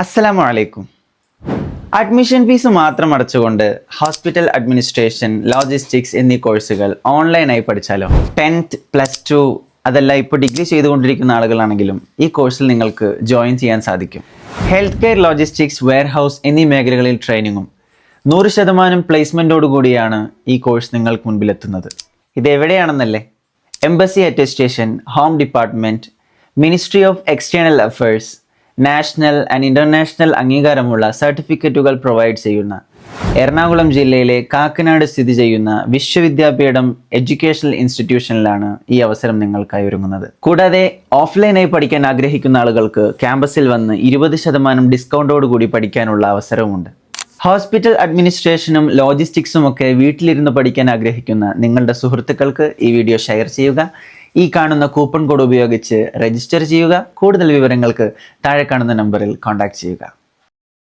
അസ്സലാമു അലൈക്കും. Admission fees മാത്രം അടച്ചുകൊണ്ട് ഹോസ്പിറ്റൽ അഡ്മിനിസ്ട്രേഷൻ ലോജിസ്റ്റിക്സ് എന്നീ കോഴ്സുകൾ ഓൺലൈനായി പഠിച്ചാലോ? ടെൻത്ത് പ്ലസ് ടു അതല്ല ഇപ്പോൾ ഡിഗ്രി ചെയ്തുകൊണ്ടിരിക്കുന്ന ആളുകളാണെങ്കിലും ഈ കോഴ്സിൽ നിങ്ങൾക്ക് ജോയിൻ ചെയ്യാൻ സാധിക്കും. ഹെൽത്ത് കെയർ ലോജിസ്റ്റിക്സ് വെയർഹൗസ് എന്നീ മേഖലകളിൽ ട്രെയിനിങ്ങും നൂറ് ശതമാനം പ്ലേസ്മെന്റോടു കൂടിയാണ് ഈ കോഴ്സ് നിങ്ങൾക്ക് മുൻപിലെത്തുന്നത്. ഇത് എവിടെയാണെന്നല്ലേ? Embassy attestation home department ministry of external affairs national and international അംഗീകാരമുള്ള സർട്ടിഫിക്കറ്റുകൾ പ്രൊവൈഡ് ചെയ്യുന്ന എറണാകുളം ജില്ലയിലെ കാക്കനാട് സ്ഥിതി ചെയ്യുന്ന വിശ്വവിദ്യാപീഠം എഡ്യൂക്കേഷണൽ ഇൻസ്റ്റിറ്റ്യൂഷനിലാണ് ഈ അവസരം നിങ്ങൾക്കായി ഒരുങ്ങുന്നത്. കൂടാതെ ഓഫ്ലൈനായി പഠിക്കാൻ ആഗ്രഹിക്കുന്ന ആളുകൾക്ക് ക്യാമ്പസിൽ വന്ന് ഇരുപത് ശതമാനം ഡിസ്കൗണ്ടോടുകൂടി പഠിക്കാനുള്ള അവസരവുമുണ്ട്. ഹോസ്പിറ്റൽ അഡ്മിനിസ്ട്രേഷനും ലോജിസ്റ്റിക്സും ഒക്കെ വീട്ടിലിരുന്ന് പഠിക്കാൻ ആഗ്രഹിക്കുന്ന നിങ്ങളുടെ സുഹൃത്തുക്കൾക്ക് ഈ വീഡിയോ ഷെയർ ചെയ്യുക. ഈ കാണുന്ന കൂപ്പൺ കോഡ് ഉപയോഗിച്ച് രജിസ്റ്റർ ചെയ്യുക. കൂടുതൽ വിവരങ്ങൾക്ക് താഴെ കാണുന്ന നമ്പറിൽ കോൺടാക്ട് ചെയ്യുക.